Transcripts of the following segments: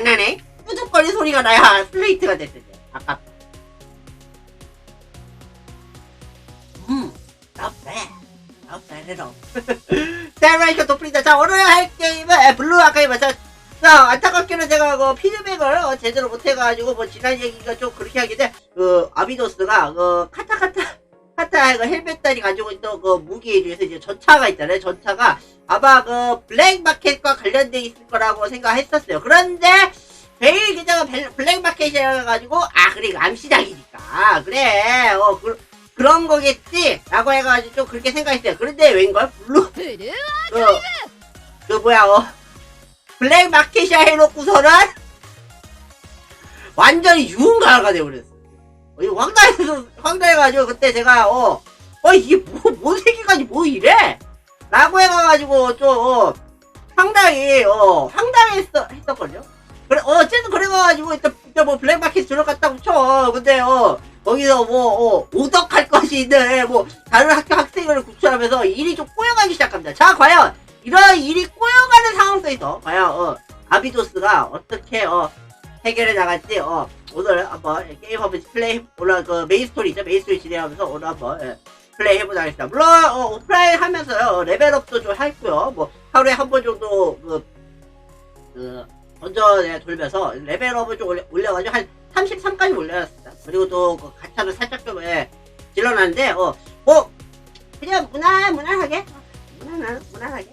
나네. 뚜둑거리 소리가 나야 슬레이트가 됐는데 아깝다. 음 not bad not bad at all 세라이커 도플리다. 자 오늘 할 게임은 에, 블루 아카이브자 자 안타깝게는 제가 그 피드백을 어, 제대로 못해가지고 뭐 지난 얘기가 좀 그렇게 하게 돼그 아비도스가 그 카타카타 카타 그 헬멧단이 가지고 있던 그 무기 중에서 이제 전차가 있잖아요. 전차가 아마 그 블랙마켓과 관련돼 있을 거라고 생각했었어요. 그런데 베일 기자가 벨- 블랙마켓이라 가지고 아 그래 이거 암시장이니까. 그래 어 그, 그런 거겠지? 라고 해가지고 좀 그렇게 생각했어요. 그런데 웬걸? 블루 그, 그 뭐야, 어, 블랙 마켓이야 해놓고서는 완전히 유흥가가 돼버렸어. 황당해서, 황당해가지고 그때 제가, 어, 어, 이게 뭐, 뭔 새끼까지 뭐 이래? 라고 해가지고 좀, 어, 상당히, 어, 황당했어, 했었거든요. 그래, 어, 어쨌든 그래가지고 일단, 뭐 블랙 마켓 들어갔다고 쳐. 근데, 어, 거기서 뭐, 어, 오덕할 것이 있는, 뭐, 다른 학교 학생을 구출하면서 일이 좀 꼬여가기 시작합니다. 자, 과연 이런 일이 꼬여가는 상황 속에서 과연 어, 아비도스가 어떻게 어, 해결해 나갈지 어, 오늘 한번 게임 한번 플레이 오늘 그 메인 스토리죠 메인 스토리 진행하면서 오늘 한번 예, 플레이 해보자 하겠습니다. 물론 어, 오프라인 하면서요 어, 레벨업도 좀 했고요. 뭐 하루에 한 번 정도 그, 그 던전에 돌면서 레벨업을 좀 올려, 올려가지고 한 33까지 올려놨습니다. 그리고 또 그 가차를 살짝 좀 예, 질러놨는데 어, 뭐 그냥 무난 무난하게 무난 무난하게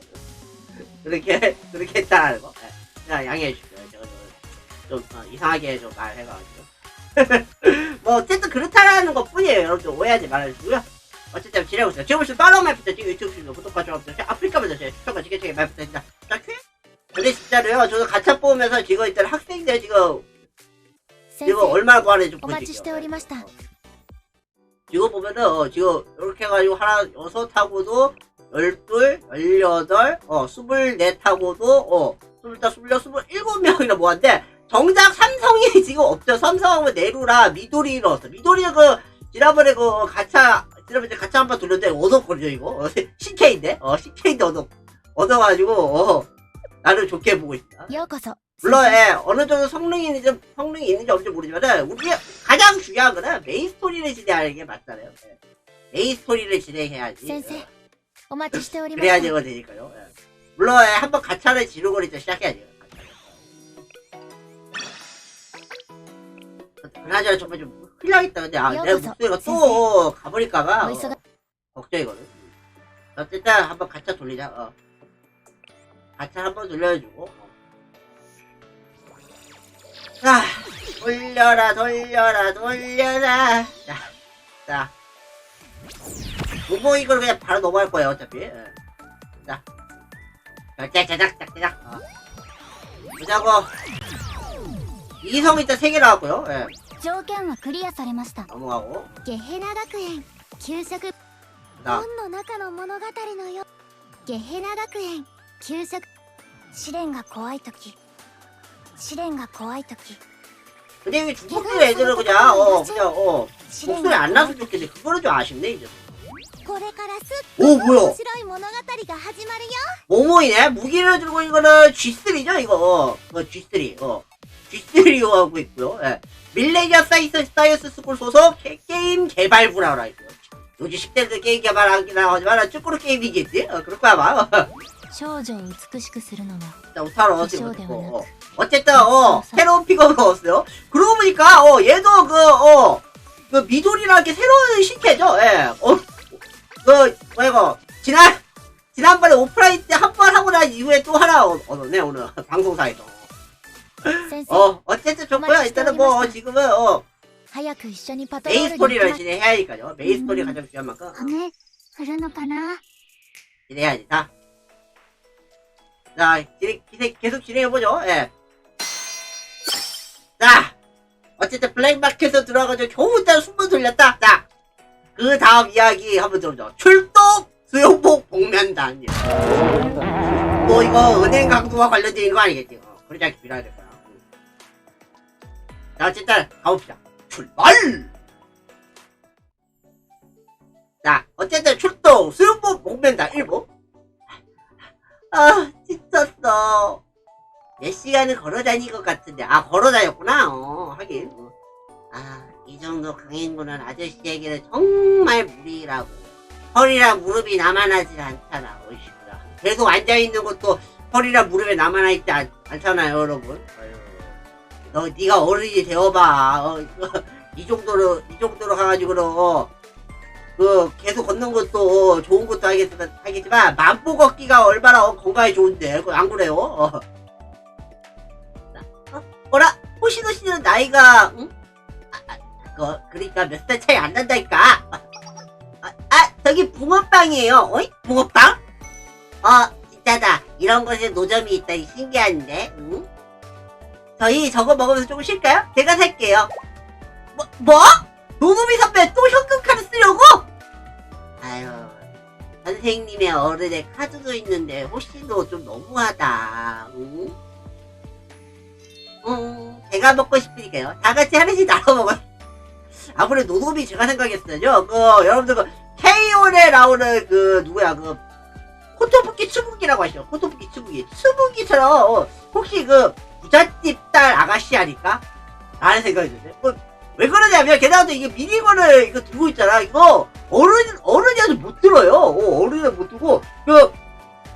그렇게 그렇게 했다는 거 예, 양해해 주시고요. 제가 좀 어, 이상하게 좀 말해가지고. 뭐 어쨌든 그렇다라는 것 뿐이에요. 여러분들 오해하지 말아주고요. 어쨌든 지내고 있어요. 지금 보시면 팔로우 마이프터 지금 유튜브 시청자 구독과 좋아요 아프리카 분들 제 추천과 지게책에 마이프터 있다. 근데 진짜로요 저도 가차 뽑으면서 지금 일단 학생들 지금 지금 얼마나 구하는지 좀 보시죠. 지금 어. 보면은 어, 지금 이렇게 해가지고 하나 여섯 하고도 열둘, 열여덟, 어, 스물넷 하고도, 어, 스물다, 스물여, 스물일곱 명이나 모았는데, 정작 삼성이 지금 없죠. 삼성하고 내루라 미도리 넣었어. 미도리가 그 지난번에 그 가차 지난번에 가차 한 판 돌렸는데 얻었거든요 이거. 어, CK인데 어 CK인데 얻어 얻어가지고 어, 나를 좋게 보고 있다. 물론 예, 어느 정도 성능이 있는지 성능이 있는지 없는지 모르지만은 우리 가장 중요한 거는 메인 스토리를 진행하는 게 맞잖아요. 예. 메인 스토리를 진행해야지. 어. 예. 그래야 되거든요. 물론 예, 한번 가차를 지르고 이제 시작해야죠. 그나저나 정말 좀 흘려있다. 근데 아, 내 여기서 목소리가 또 가버릴까봐 어, 걱정이거든. 어쨌든 한번 가차 돌리자. 어. 가차 한번 돌려주고. 어. 자, 돌려라, 돌려라, 돌려라. 자, 자. 무모 이걸 그냥 바로 넘어갈 거예요, 어차피. 예. 자. 자, 짜자작. 어. 보자고. 이성 일단 3개 나왔고요. 예. 条件はクリアされました 넘어가고. ゲヘナ学園給食 나. 本の中の物語のよゲヘナ学園給食試練が怖い時試練が怖い時 근데 이게 중국들 애들은 그냥, 어, 그냥, 어, 試 목소리 안 나서 좋겠는데, 그거는 좀 아쉽네, 이제. これからすっ 오, 뭐야. 面白い物語が始まるよ 모모이네? 무기를 들고 이거는 G3죠, 이거. 어, G3, 어. G3로 하고 있고요. 예. 밀레니어 사이언스, 사이언스 스쿨 소속 게, 게임 개발부라고 있고요. 요즘 10대들 게임 개발하긴 하지만, 쭈꾸루 게임이겠지? 어, 그럴 거야, 아마. 少女を美しくするのは 자, 우타로 化 어떻게 粧では 못했고, な 어. く 어쨌든, 어, 새로운 픽업을 넣었어요. 그러고 보니까, 어, 얘도 그, 어, 그 미돌이라는 게 새로운 신캐죠, 예. 어, 그, 뭐야, 이거, 지난, 지난번에 오프라인 때 한 번 하고 난 이후에 또 하나 얻- 얻었네, 오늘. 방송사에서. 어 어쨌든 좋고요. 일단은 뭐 지금은 어. 메인 스토리를 진행해야니까요. 메인 스토리 가장 중요한 만큼. 진행해야지. 다. 자 진행, 계속 진행해보죠. 예. 자. 어쨌든 블랙마켓에 들어가서 겨우 일 숨을 돌렸다. 자 그 다음 이야기 한번 들어보죠. 출동 수용복 복면단 뭐 이거 은행 강도와 관련된 거 아니겠지? 어, 그러지 않게 밀어야 될거 자, 어쨌든 가봅시다. 출발! 자, 어쨌든 출동 수영복 복면단 1부. 아, 지쳤어. 몇 시간은 걸어 다닌 것 같은데 아 걸어 다녔구나 어 하긴 어. 아이 정도 강행군은 아저씨에게는 정말 무리라고 허리랑 무릎이 남아나질 않잖아 어이씨구나 계속 앉아있는 것도 허리랑 무릎에 남아나 있지 않, 않잖아요 여러분 너 네가 어른이 되어봐 어, 이 정도로 이 정도로 가가지고는 어, 그 계속 걷는 것도 어, 좋은 것도 하겠, 하겠지만 만보 걷기가 얼마나 어, 건강에 좋은데 안 그래요? 어. 자, 어? 뭐라? 호시노 씨는 나이가 응? 아, 아, 그거 그러니까 몇 살 차이 안 난다니까 아, 아 저기 붕어빵이에요 어이? 붕어빵? 어 진짜다 이런 것에 노점이 있다니 신기한데 응? 저희 저거 먹으면서 조금 쉴까요? 제가 살게요 뭐? 뭐? 노노미 선배 또 현금 카드 쓰려고? 아유 선생님의 어른의 카드도 있는데 호시도 좀 너무하다 응? 음, 제가 먹고 싶으니까요 다 같이 하나씩 나눠 먹어 아무래도 노노미 제가 생각했어요 그 여러분들 그 K-ON에 나오는 그 누구야 그 코토부키 추부기라고 하시죠 코토부키 추부기 추부기처럼 어, 혹시 그 부잣집 딸 아가씨 아닐까? 라는 생각이 드는데 뭐, 왜 그러냐면 게다가 또 이게 미니건을 이거 들고 있잖아. 이거 어른 어른이라도 못 들어요. 어, 어른이 못 들고. 그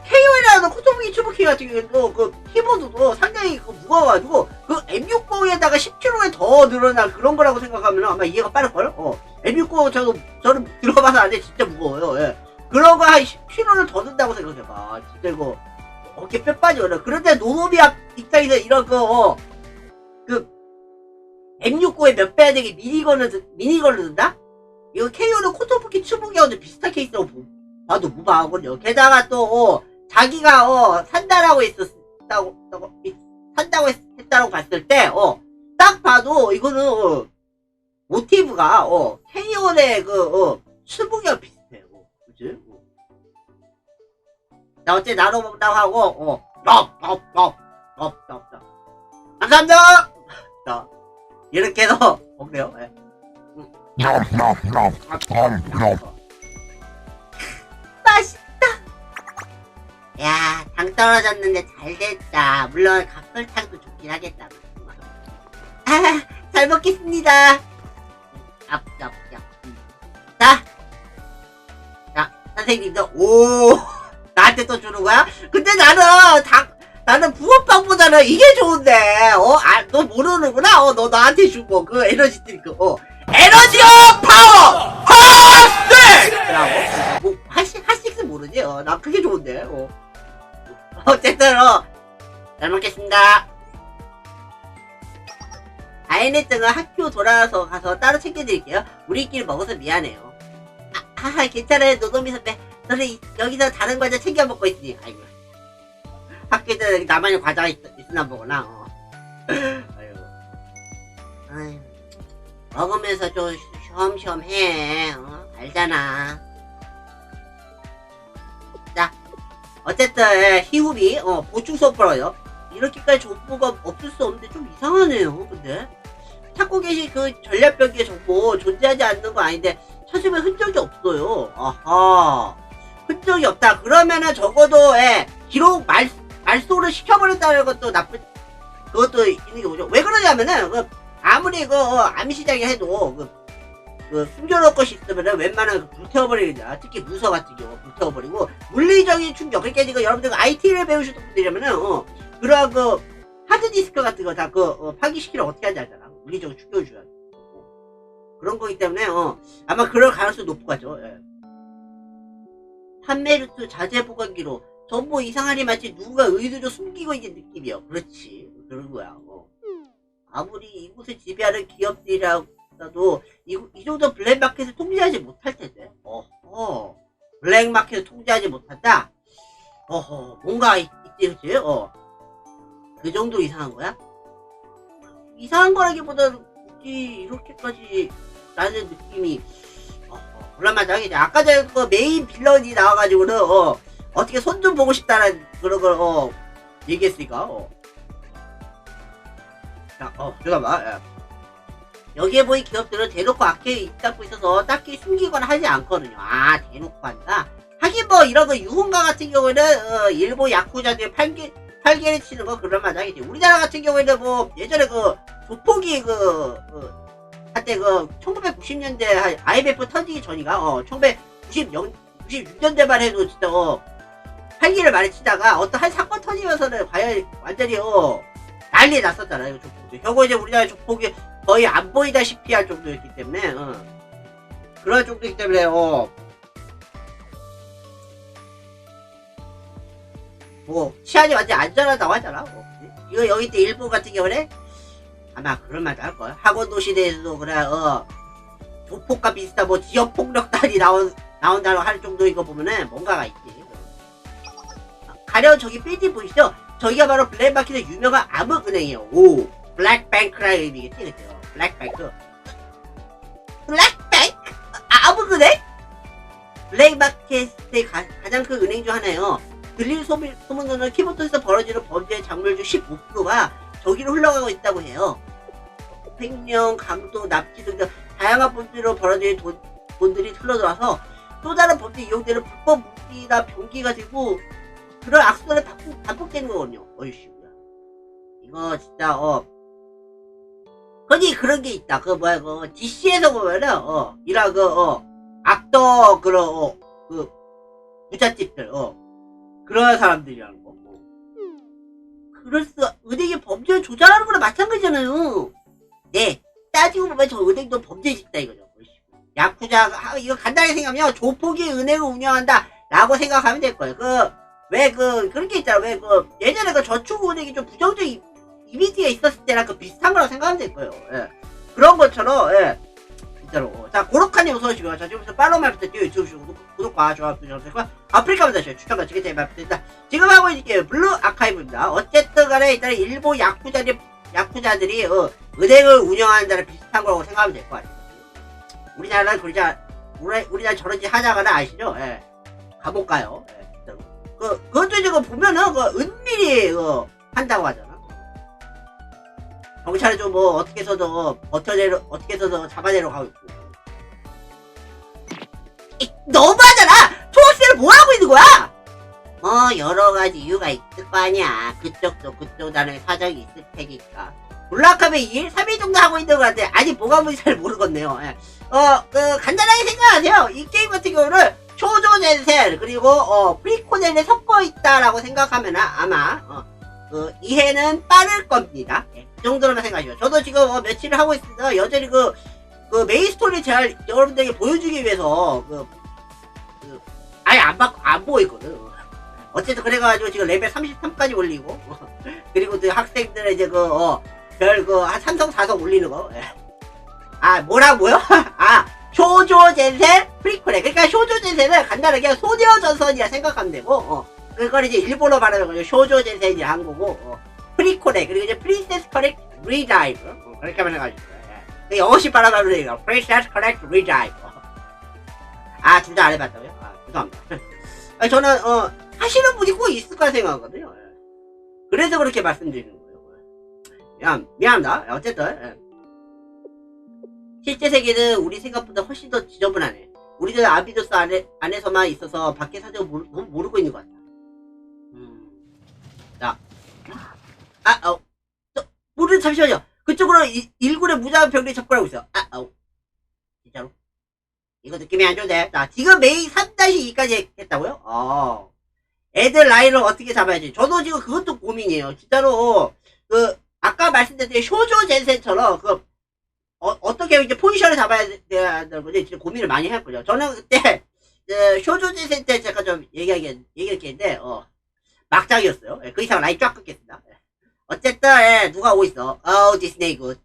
K1이라는 코토부기 추부키 같은 경우도 그 키보드도 상당히 그 무거워가지고 그 M60에다가 10kg에 더 늘어날 그런 거라고 생각하면 아마 이해가 빠를걸? 어. M60 저도 저는 들어봐서 아는데 진짜 무거워요. 예. 그런 거 한 10kg를 더 든다고 생각해봐. 진짜 이거 어깨 뼈 빠져요 그런데 노노미 앞 입장에서 이런 거 어, 그 M69에 몇 배야 되게 미니건을, 든- 미니건을 든다? 이거 KO는 코토부키 추부기하고도 비슷한 케이스라고 보- 봐도 무방하거든요. 게다가 또, 어, 자기가, 어, 산다라고 했었다고, 다고- 이- 산다고 했, 했다고 봤을 때, 어, 딱 봐도 이거는, 어, 모티브가, 어, KO의 그, 어, 추부기와 비슷해요. 어, 그치? 어. 자, 어째 나눠먹는다고 하고, 어, 넙. 감사합니다! 자, 이렇게 해서 먹네요. nom. 맛있다. 야, 당 떨어졌는데 잘 됐다. 물론 각설탕도 좋긴 하겠다. 아, 잘 먹겠습니다. 얍얍얍. 자, 자, 선생님도 오 나한테 또 주는 거야? 근데 나는 당 나는 붕어빵보다는 이게 좋은데, 어? 아, 너 모르는구나? 어, 너 나한테 준 거, 그 에너지 드링크, 어. 에너지어 파워! 핫스! 라고? 뭐, 핫식, 핫식스 모르지? 어, 나 그게 좋은데, 어. 어쨌든, 어. 잘 먹겠습니다. 아이네 등은 학교 돌아와서 가서 따로 챙겨드릴게요. 우리끼리 먹어서 미안해요. 아, 아 괜찮아요. 노노미 선배. 너는 이- 여기서 다른 과자 챙겨 먹고 있으니. 아이고. 학교에서 나만의 과자가 있, 있나 보구나. 어. 아이고. 아이고. 먹으면서 좀 쉬엄쉬엄 해. 어? 알잖아. 자, 어쨌든 예, 희우비 어, 보충 서프라요. 이렇게까지 정보가 없을 수 없는데 좀 이상하네요. 근데 찾고 계신 그 전략벽의 정보 존재하지 않는 거 아닌데 찾으면 흔적이 없어요. 아하. 흔적이 없다. 그러면은 적어도 예, 기록 말 말소를 시켜버렸다는 것도 나쁜 그것도 있는 게 오죠. 왜 그러냐면은 그 아무리 그 어, 암시장이 해도 그, 그 숨겨놓을 것이 있으면은 웬만하면 그 불태워버리겠냐. 특히 무서 같은 경우 불태워버리고 물리적인 충격. 그러니까 이거 여러분들 IT를 배우셨던 분들이라면은 어, 그런 그 하드디스크 같은 거 다그 어, 파기시키려 어떻게 하는지 알잖아. 물리적으로 충격을 줘야 돼. 어. 그런 거기 때문에 어, 아마 그럴 가능성이 높고 가죠. 예. 판매루트 자재 보관기로 전부 이상하니 마치 누군가 의도로 숨기고 있는 느낌이요. 그렇지. 그런 거야. 어. 아무리 이곳을 지배하는 기업들이라도 이, 이 정도 블랙마켓을 통제하지 못할 텐데. 어허. 블랙마켓을 통제하지 못한다? 어허. 뭔가 있, 있지, 그치? 어. 그 정도 이상한 거야? 이상한 거라기보다는 굳이 이렇게까지 나는 느낌이 어허. 불안만장하겠지. 아까 전에 그 메인 빌런이 나와가지고는 어, 어떻게 손 좀 보고 싶다는 그런 걸 어, 얘기했으니까 어. 자, 어, 잠깐만. 예. 여기에 보인 기업들은 대놓고 악해에 입 닫고 있어서 딱히 숨기거나 하지 않거든요. 아, 대놓고 한다? 하긴 뭐, 이런 거 유흥가 같은 경우에는, 어, 일본 야쿠자들의 판기, 팔개를 치는 거맛 하겠지. 우리나라 같은 경우에는 뭐 예전에 그 조폭이 그, 그 한때 그 1990년대 IMF 터지기 전이가 어 1990 96년대만 해도 진짜 어 팔기를 많이 치다가 어떤 한 사건 터지면서는 과연 완전히 어 난리 났었잖아요 조폭도 결국 이제 우리나라 조폭이 거의 안 보이다시피 할 정도였기 때문에 어 그런 정도이기 때문에 어 뭐 치안이 완전 안전하다고 하잖아. 뭐. 이거 여기 때 일본 같은 경우는 아마 그런 말도 할 거야. 학원 도 시대에서도 그래 어 조폭과 비슷한 뭐 지역 폭력단이 나온 나온다고 할 정도인 거 보면은 뭔가가 있지. 가령 저기 빌딩 보이시죠? 저기가 바로 블랙마켓의 유명한 암흑은행이에요. 오 블랙뱅크라는 의미겠지 그죠? 블랙뱅크. 블랙뱅크? 아, 암흑은행? 블랙마켓의 가, 가장 큰 은행 중 하나예요. 들릴 소문, 소문으로는 키보드에서 벌어지는 범죄의 작물 중 15%가 저기로 흘러가고 있다고 해요. 횡령, 강도, 납치 등 다양한 범죄로 벌어지는 돈, 돈들이 흘러들어와서 또 다른 범죄에 이용되는 불법 무기나 병기가 되고 그런 악순환에 반복, 반복되는 거거든요. 어이씨구야. 이거 진짜 어 흔히 그런 게 있다. 그 뭐야 그 DC에서 보면은 어 이런 그어 악덕 그런 어, 그 부잣집들 어 그런 사람들이라는. 그래서 은행이 범죄를 조장하는 거랑 마찬가지잖아요. 네, 따지고 보면 저 은행도 범죄 짓다 이거죠. 야쿠자 아, 이거 간단히 생각하면 조폭이 은행을 운영한다 라고 생각하면 될 거예요. 그 왜 그 그 런 게 있잖아. 왜 그 예전에 그 저축은행이 좀 부정적인 이미지가 있었을 때랑 그 비슷한 거라고 생각하면 될 거예요. 예. 그런 것처럼 예. 진짜로. 자, 고로카님 어서 오시고요. 자, 지금부터 팔로우만 부탁드려요. 유튜브 구독, 구독과 좋아요 부탁드리고 아프리카 분다시 추천과 지금 제말 부탁드립니다. 지금 하고 있는 게 블루 아카이브입니다. 어쨌든 간에 일단 일본 야쿠자들, 야쿠자들이 어, 은행을 운영하는 비슷한 거라고 생각하면 될 것 같아요. 우리나라는 그러지 않, 우리, 우리나라 저런 짓 하자가는 아시죠? 예. 가볼까요? 예. 그, 그것도 그 보면은 그 은밀히 그 한다고 하잖아. 경찰은 좀뭐 어떻게 해서도 버텨내려 어떻게 해서도 잡아내려 가고 있고 이, 너무하잖아! 초록색을 뭐 하고 있는 거야? 뭐 여러 가지 이유가 있을 거 아니야. 그쪽도 그쪽 나름의 사정이 있을 테니까. 블락하면 2일 3일 정도 하고 있는 것 같아. 아직 뭐가 뭔지 잘 모르겠네요. 예. 어그 간단하게 생각하세요. 이 게임 같은 경우는 초조젠셀 그리고 어 프리코넬을 섞어 있다라고 생각하면 아마 어, 그 이해는 빠를 겁니다. 예, 그 정도로만 생각하시죠. 저도 지금 어, 며칠을 하고 있습니다. 여전히 그, 그 메인 스토리 잘 여러분들에게 보여주기 위해서 그, 그 아예 안 받고 안 보고 있거든. 어쨌든 그래가지고 지금 레벨 33까지 올리고 그리고 그 학생들의 이제 그 어, 3성 4성 올리는 거. 예. 아 뭐라고요? 아 쇼조 젠셀 프리퀄에 그러니까 쇼조 젠셀은 간단하게 소녀 전선이라 생각하면 되고 어. 그걸 이제 일본어 발음을 거죠. 쇼조 젠센이 한 거고, 어, 프리코렉, 그리고 이제 프린세스 커렉 리다이브. 어, 그렇게 하면 해가지고. 예. 영어식 발음하면 되니까, 프린세스 커렉 리다이브. 아, 둘 다 안 해봤다고요? 아, 죄송합니다. 저는, 어, 하시는 분이 꼭 있을 거라 생각하거든요. 예. 그래서 그렇게 말씀드리는 거예요. 미안, 미안합니다. 어쨌든, 예. 실제 세계는 우리 생각보다 훨씬 더 지저분하네. 우리는 아비도스 안에, 안에서만 있어서 밖에 사정을 모르, 모르고 있는 것 같아. 음. 자. 아, 잠시만요. 그쪽으로 이- 일군의 무장한 병력이 접근하고 있어. 아, 어. 진짜로? 이거 느낌이 안 좋은데. 자, 지금 메인 3-2까지 했다고요? 어. 애들 라인을 어떻게 잡아야지. 저도 지금 그것도 고민이에요. 진짜로, 그, 아까 말씀드린 쇼조 젠센처럼, 그, 어, 어떻게 이제 포지션을 잡아야 되는 건지 지금 고민을 많이 했거든요. 저는 그때, 그, 쇼조 젠센 때 제가 좀게 있는데, 어, 막장이었어요. 예, 그 이상 라인 쫙 끊겠습니다. 예. 어쨌든, 예, 누가 오고 있어. 어우, 디스네이 굿.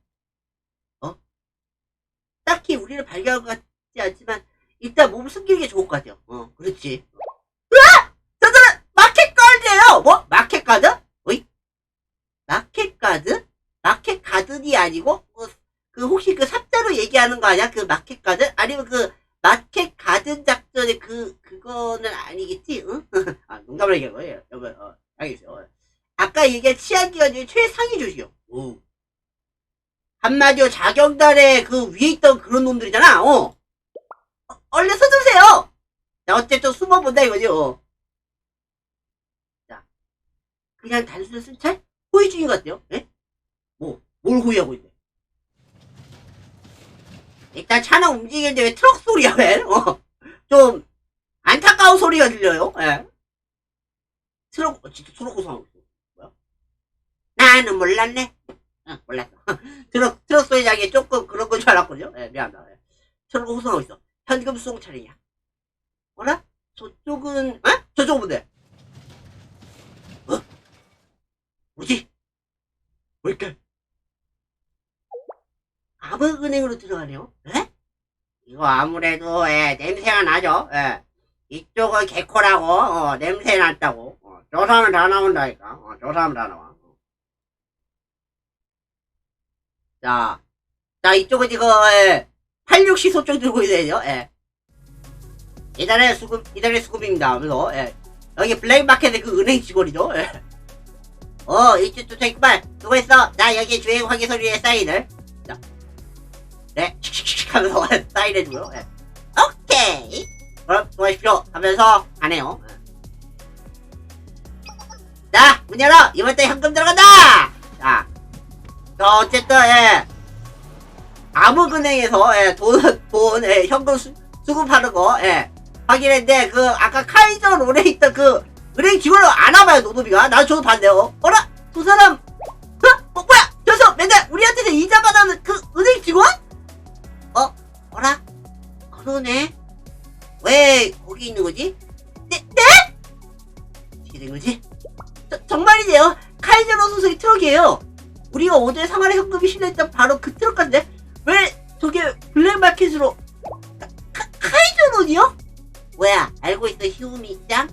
어? 딱히 우리를 발견한 것 같지 않지만, 일단 몸을 숨기는 게 좋을 것 같아요. 어, 그렇지. 으아! 저들은 마켓 가드예요 뭐? 마켓 가드? 어이? 마켓 가드? 마켓 가든이 아니고, 뭐, 그, 혹시 그 삽자로 얘기하는 거 아니야? 그 마켓 가든? 아니면 그, 마켓 가든 작전의 그, 그거는 아니겠지? 응? 아, 농담을 얘기한 거예요. 여러분, 어, 알겠어요. 아까 얘기한 치안기관 중에 최상위 조직이요. 오. 한마디로 자경단의 그 위에 있던 그런 놈들이잖아, 어. 어, 얼른 서두르세요! 자, 어쨌든 숨어본다 이거죠. 자. 그냥 단순한 순찰? 호의 중인 것 같아요. 예? 뭐, 뭘 호의하고 있네. 일단 차는 움직이는데 왜 트럭 소리야, 왜? 어, 좀, 안타까운 소리가 들려요, 예. 트럭, 어, 진짜 트럭 고소하고 있어. 나는 몰랐네. 응, 몰랐어. 트럭, 트럭 소리장에 조금 그런 건 줄 알았거든요. 예, 미안하다. 예. 트럭 호소하고 있어. 현금 수송 차량이야. 어라? 저쪽은, 어? 저쪽은 뭔데? 어? 뭐지? 뭘까? 아버은행으로 들어가네요? 에? 이거 아무래도, 예, 냄새가 나죠? 예. 이쪽은 개코라고, 어, 냄새 났다고. 어, 조사하면 다 나온다니까. 어, 조사하면 다 나와. 어. 자, 자, 이쪽은 이거, 예, 86시 소총 들고 있어야죠, 예. 이달의 수급, 이달의 수급입니다. 그래서, 예. 여기 블랙마켓의 그 은행 직원이죠, 예. 어, 이쪽도 있구만. 수고했어. 나 여기 주행 확인 서류에 사인을. 자. 네, 칙칙칙 하면서 사인해주고요, 예. 오케이. 그럼 수고하십시오. 하면서 가네요. 예. 자, 문 열어! 이번 달 현금 저 어쨌든, 예. 아무은행에서, 예, 돈, 돈, 예, 현금 수, 수급하는 거, 예. 확인했는데, 그, 아까 카이저 롤에 있던 그, 은행 직원을 안 와봐요, 노노비가. 나 저도 봤네요. 어라? 두 사람, 어? 어, 뭐야? 저서 맨날 우리한테서 이자 받아는 그 은행 직원? 어? 어라? 그러네. 왜 거기 있는 거지? 네? 네? 어떻게 된 거지? 저, 정말이네요. 카이저로 소속의 트럭이에요. 우리가 어제 상하의 현금이 실려있던 바로 그 트럭 같은데? 왜 저게 블랙마켓으로 카이저론이요? 뭐야 알고 있어 히우미 입장?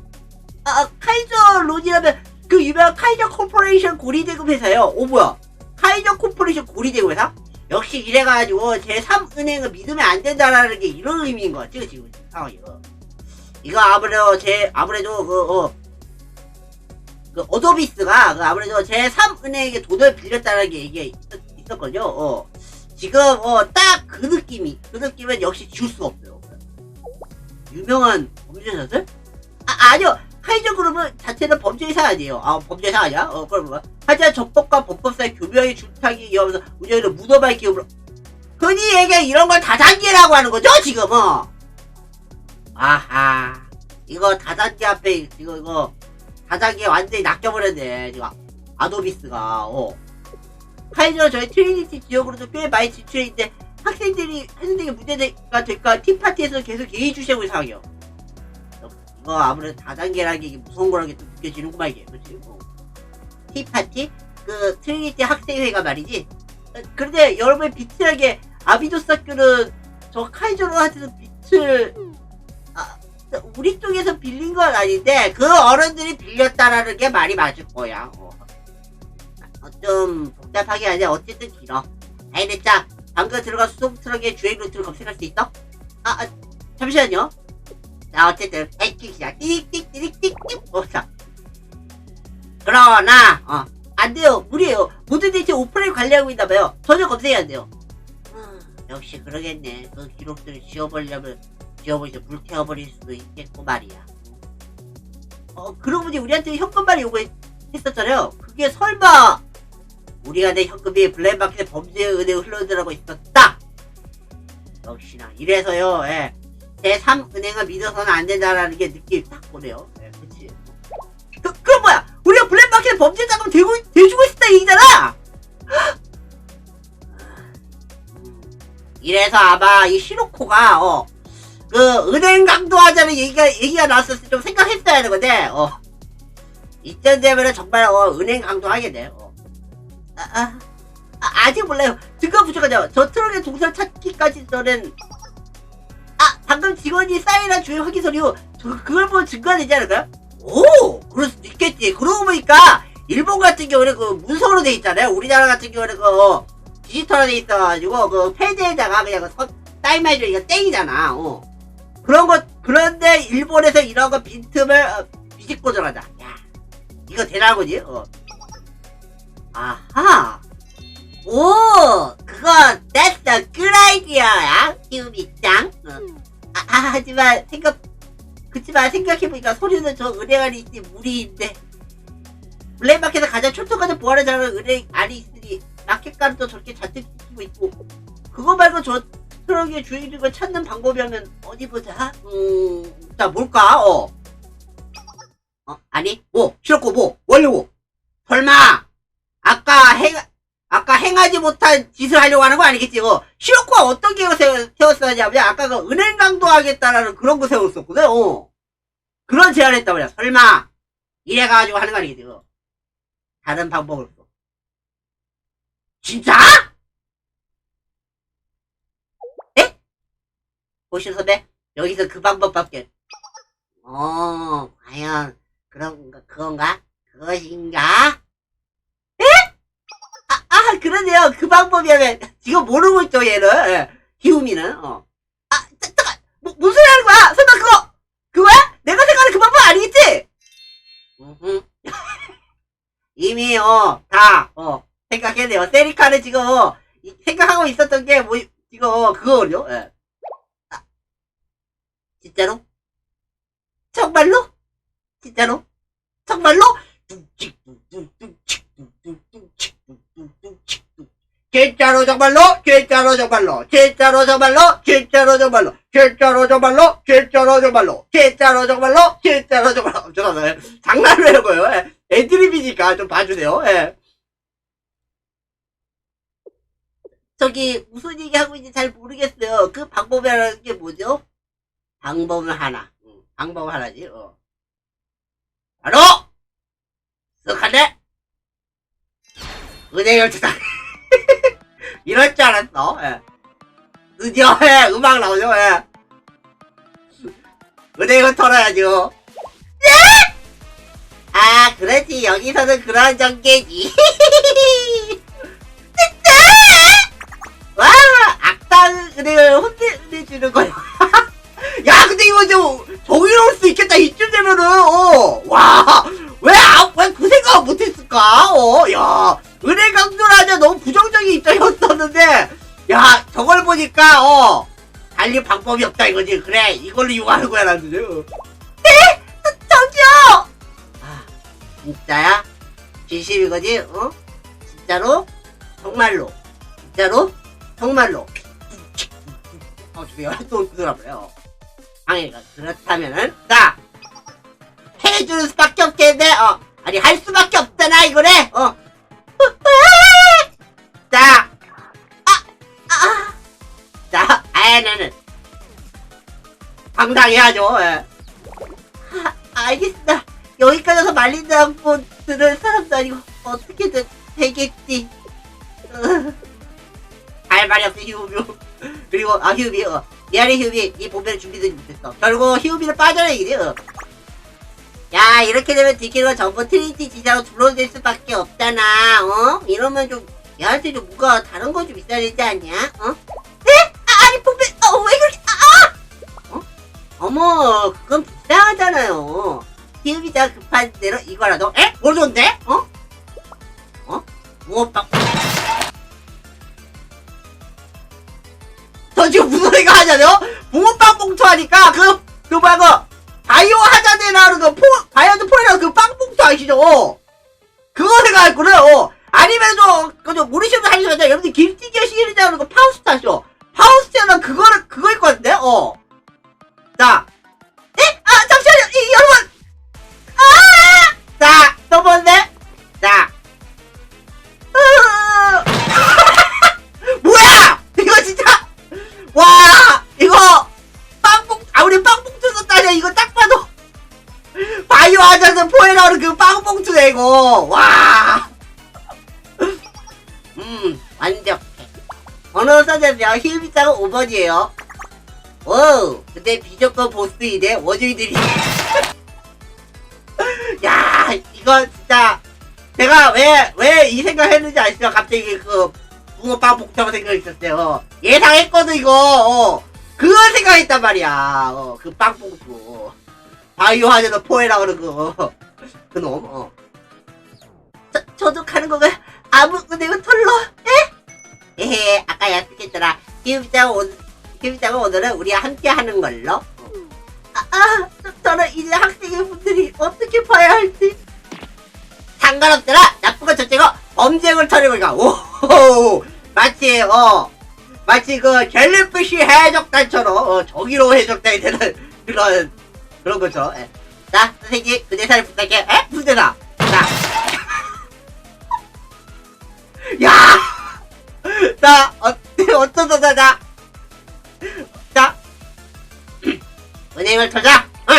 아, 아, 카이저 론이라면 그 유명한 카이저 코퍼레이션 고리대금 회사요. 오 뭐야? 카이저 코퍼레이션 고리대금 회사? 역시 이래가지고 제3은행을 믿으면 안 된다라는 게 이런 의미인 것 같죠 지금 상황이. 어. 이거 아무래도 제 아무래도 그 어, 그 어도비스가 그 아무래도 제3은행에게 돈을 빌렸다는 게 이게 있었, 있었거든요. 어. 지금 어 딱 그 느낌이 그 느낌은 역시 지울 수가 없어요. 유명한 범죄자들? 아 아니요 카이저 그룹은 자체는 범죄사 아니에요. 아 범죄사 아니야? 어 그럼 뭐? 하지만 적법과 법법 사이 교묘하게 줄타기 위하면서 운영으로 묻어발 기업으로 흔히 얘기해 이런 걸 다단계라고 하는 거죠 지금 어. 아하 이거 다단계 앞에 지금 이거 다단계 완전히 낚여버렸네 지금 아도비스가 어. 카이저 저희 트리니티 지역으로도 꽤 많이 진출해 있는데 학생들이 학생들에게 문제가 될까 티파티에서 계속 예의 주시하고 있는 상황이요. 이거 아무래도 다단계라는 게 무서운 거라는 게좀 느껴지는구만 이게 그렇지 뭐. 티파티? 그 트리니티 학생회가 말이지 어, 그런데 여러분의 비틀하게 아비도스 학교는 저 카이조로한테서 빛을 아, 우리 쪽에서 빌린 건 아닌데 그 어른들이 빌렸다라는 게 말이 맞을 거야 어. 어, 좀 복잡하게 아니야 어쨌든 길어 아이 됐자 방금 들어간 수송 트럭의 주행 루트를 검색할 수 있어? 아, 아 잠시만요 자, 어쨌든, 에이킥이야. 띡띡띡띡띡. 어, 자. 그러나, 어, 안 돼요. 무리예요. 모든 데이트 오프라인 관리하고 있나봐요. 전혀 검색이 안 돼요. 음, 역시 그러겠네. 그 기록들을 지워버리려면, 지워버리서 불태워버릴 수도 있겠고 말이야. 어, 그러고 보니 우리한테 현금발이 요구했었잖아요. 그게 설마, 우리가 내 현금이 블랙마켓 범죄 은행을 흘러들어가고 있었다! 역시나, 이래서요, 예. 제3은행을 믿어서는 안 된다라는 게 느낌이 딱 오네요. 예, 그치. 그, 그럼 뭐야? 우리가 블랙마켓 범죄 자금 대고, 대주고 있다 얘기잖아! 음, 이래서 아마 이 시로코가, 어, 그, 은행 강도하자는 얘기가, 얘기가 나왔을 때 좀 생각했어야 하는 건데, 어. 이쯤 되면은 정말, 어, 은행 강도하게 돼, 어. 아, 아, 아, 아직 몰라요. 증거 부족하죠? 저 트럭의 동선 찾기까지 저는 아 방금 직원이 사인한 주행 확인 서류 저 그걸 보면 증거가 되지 않을까요? 오 그럴 수도 있겠지 그러고 보니까 일본 같은 경우는 그 문서로 돼 있잖아요 우리나라 같은 경우는 그 어, 디지털로 돼 있어가지고 그 패드에다가 그냥 그 서, 사인만 해주니까 땡이잖아 어. 그런 거 그런데 일본에서 이런 거 빈틈을 어, 비집고 들어간다 야 이거 거지 어. 아하 오, 그거 good idea야, 키우미짱. 어. 아, 아, 하지만 생각, 그치만 생각해보니까 소리는 저 은행 안에 있지 무리인데. 블랙마켓에 가장 촌통까지 보안을 잘하는 은행 안이 있으니 마켓가도 저렇게 잔뜩 지키고 있고 그거 말고 저 트럭의 주인을 찾는 방법이라면 어디 보자 음 자 뭘까 어 어, 아니, 뭐, 싫었고, 뭐, 원래고. 설마, 아까 행, 아까 행하지 못한 짓을 하려고 하는 거 아니겠지, 뭐. 싫었고가 어떤 계획을 세워, 세웠었냐면, 아까 그 은행 강도하겠다라는 그런 거 세웠었거든, 어. 그런 제안을 했단 말이야. 설마, 이래가지고 하는 거 아니겠지, 뭐. 다른 방법을 써. 진짜? 에? 보시는 선배, 여기서 그 방법밖에. 어, 과연, 그런가, 그건가? 그것인가? 에? 아, 아, 그러네요. 그 방법이라면, 지금 모르고 있죠, 얘는. 예. 기우미는, 어. 아, 자, 잠깐! 뭐, 무슨 소리 하는 거야? 설마 그거, 그거야? 내가 생각하는 그 방법 아니겠지? 이미, 어, 다, 어, 생각했네요. 세리카는 지금, 생각하고 있었던 게, 뭐, 지금, 어, 그거요. 예. 아, 진짜로? 정말로? 진짜로? 정말로? 진짜로 정말로? 진짜로 정말로? 진짜로 정말로? 진짜로 정말로? 진짜로 정말로? 진짜로 정말로? 진짜로 정말로? 진짜로 정말로? 죄송합니다. 장난을 하는 거예요. 예. 애드립이니까 좀 봐주세요. 예. 저기 무슨 얘기 하고 있는지 잘 모르겠어요. 그 방법이라는 게 뭐죠? 방법은 하나. 응, 방법 하나지. 어. 바로 쓱하네 은행을 투자 이럴 줄 알았어 예. 드디어 예, 음악 나오죠 예. 은행을 털어야죠 예? 아 그렇지 여기서는 그런 전개지 보니까 어. 달리 방법이 없다 이거지. 그래 이걸로 이용하는 거야 나는 네? 저기요! 아 진짜야? 진심 이거지? 어? 진짜로? 정말로? 진짜로? 정말로? 어 주세요 또 그러고요. 방해가 그렇다면은 자 해줄 수밖에 없겠네. 어 아니 할 수밖에 없잖아 이거래 어 자, 아야나는 당당해야죠. 예. 아, 알겠습니다. 여기까지 와서 말린다는 분 들을 사람도 아니고 어떻게든 되겠지. 말이 없어 휴비. 그리고 아 휴비, 어. 미안해 휴비, 이 보배를 준비되지 못했어. 결국 휴비를 빠져내기지. 어. 야 이렇게 되면 디키가 전부 트리니티 지자로 둘러댈 수밖에 없잖아 어? 이러면 좀 얘한테 좀 뭔가 다른 거 좀 있어야 되지 않냐 어? 네? 아, 보배 어왜 그렇게 아! 어? 어머 그건 불쌍하잖아요 기업이자 급한 대로 이거라도 에? 뭘 좋은데? 어? 어? 붕어빵 저 지금 무슨 소리가 하냐요? 붕어빵 봉투 하니까 그, 그 뭐야 그 바이오 하자드에 나오는 그 포, 바이오드 포이라는 그 빵 봉투 아시죠? 그거 생각했구나, 어. 아니면 저, 그저 모르시는 하시면 여러분들 길티기어 시리즈 나오는 그 파우스트 아시죠? 파우스트는 그거를, 그거일 것 같은데, 어. 자. 에? 아, 잠시만요, 이, 여러분! 아! 자, 또 뭔데? 자. 으... 뭐야! 이거 진짜! 와! 이거! 빵봉, 아, 우리 빵봉투 썼다냐, 이거 딱 봐도. 바이오 하자드 포에 나오는 그 빵봉투네, 이거. 와. 음, 완벽 써졌네요. 힐비자가 5번이에요. 오, 근데 비조건 보스이네, 원주인들이. 야, 이거 진짜. 제가 왜, 왜 이 생각 했는지 아시죠? 갑자기 그, 붕어빵 복잡한 생각이 있었어요. 예상했거든, 이거. 어. 그걸 생각했단 말이야. 어, 그 빵봉투. 바이오 하자드 포에라 그러는 거. 그놈, 어. 저, 저도 가는 건가요? 아무 은행은 털러, 에? 에헤, 아까 약속했잖아. 기업장 오늘, 기업장은 오늘은 우리와 함께 하는 걸로. 아, 아, 저, 저는 이제 학생의 분들이 어떻게 봐야 할지. 상관없더라 나쁜 건 첫째고 범죄를 터리고가 오 마치 어 마치 그 갤리피쉬 해적단처럼 어, 저기로 해적단이 되는 그런 그런 거죠 예. 자 선생님 그 대사를 부탁해 에? 무슨 대사 자 야! 자, 어, 어떤 대사자? 자, 은행을 터자! 응!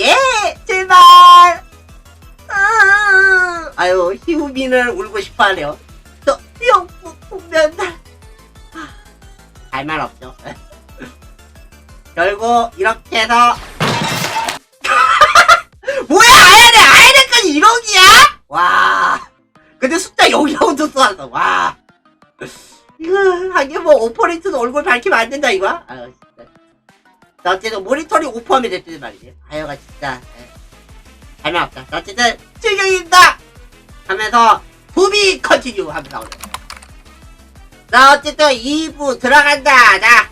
예! 제발! 아, 아유, 희우민을 울고 싶어 하네요. 저, 영국 국면날. 할말 없죠. 결국, 이렇게 해서. 뭐야, 아야네, 아야네까지 1억이야? 와. 근데 숫자 0이라고 또 써놨어. 와. 이거, 하긴 뭐, 오퍼레이터도 얼굴 밝히면 안 된다, 이거. 아유, 진짜. 자, 어쨌든 모니터링 오프하면 됐단 말이지. 하여가 진짜. 예. 없다. 자, 어쨌든, 즐경입니다! 하면서, 부비 컨티뉴 하면서 나오네. 자, 어쨌든 2부 들어간다. 자,